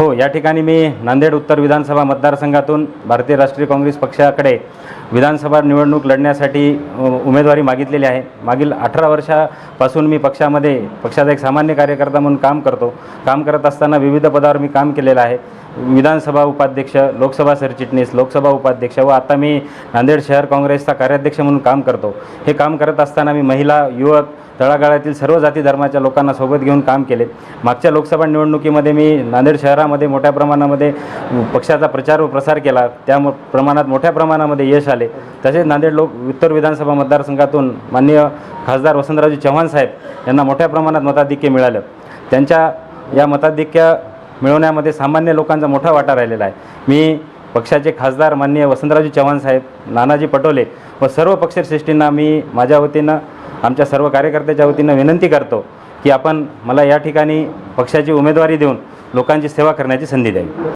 हो या ठिकाणी मी नांदेड उत्तर विधानसभा मतदारसंघातून भारतीय राष्ट्रीय काँग्रेस पक्षाकडे विधानसभा निवडणूक लढण्यासाठी उमेदवारी मागितलेली आहे. मागील अठरा वर्षापासून मी पक्षामध्ये पक्षाचा एक सामान्य कार्यकर्ता म्हणून काम करतो. काम करत असताना विविध पदावर मी काम केलेलं आहे. विधानसभा उपाध्यक्ष लोकसभा सरचिटणीस लोकसभा उपाध्यक्ष व आता मी नांदेड शहर काँग्रेसचा कार्याध्यक्ष म्हणून काम करतो. हे काम करत असताना मी महिला युवक तळागाळातील सर्व जाती धर्माच्या लोकांना सोबत घेऊन काम केले. मागच्या लोकसभा निवडणुकीमध्ये मी नांदेड शहरामध्ये मोठ्या प्रमाणामध्ये पक्षाचा प्रचार व प्रसार केला. त्या प्रमाणात मोठ्या प्रमाणामध्ये यश आले. तसेच नांदेड लोक उत्तर विधानसभा मतदारसंघातून माननीय खासदार वसंतरावजी चव्हाण साहेब यांना मोठ्या प्रमाणात मताधिक्य मिळालं. त्यांच्या या मताधिक्य मिळवण्यामध्ये सामान्य लोकांचा मोठा वाटा राहिलेला आहे. मी पक्षाचे खासदार माननीय वसंतरावजी चव्हाण साहेब नानाजी पटोले व सर्व पक्षश्रेष्ठींना मी माझ्या वतीनं आमच्या सर्व कार्यकर्त्याच्या वतीनं विनंती करतो की आपण मला या ठिकाणी पक्षाची उमेदवारी देऊन लोकांची सेवा करण्याची संधी द्यावी.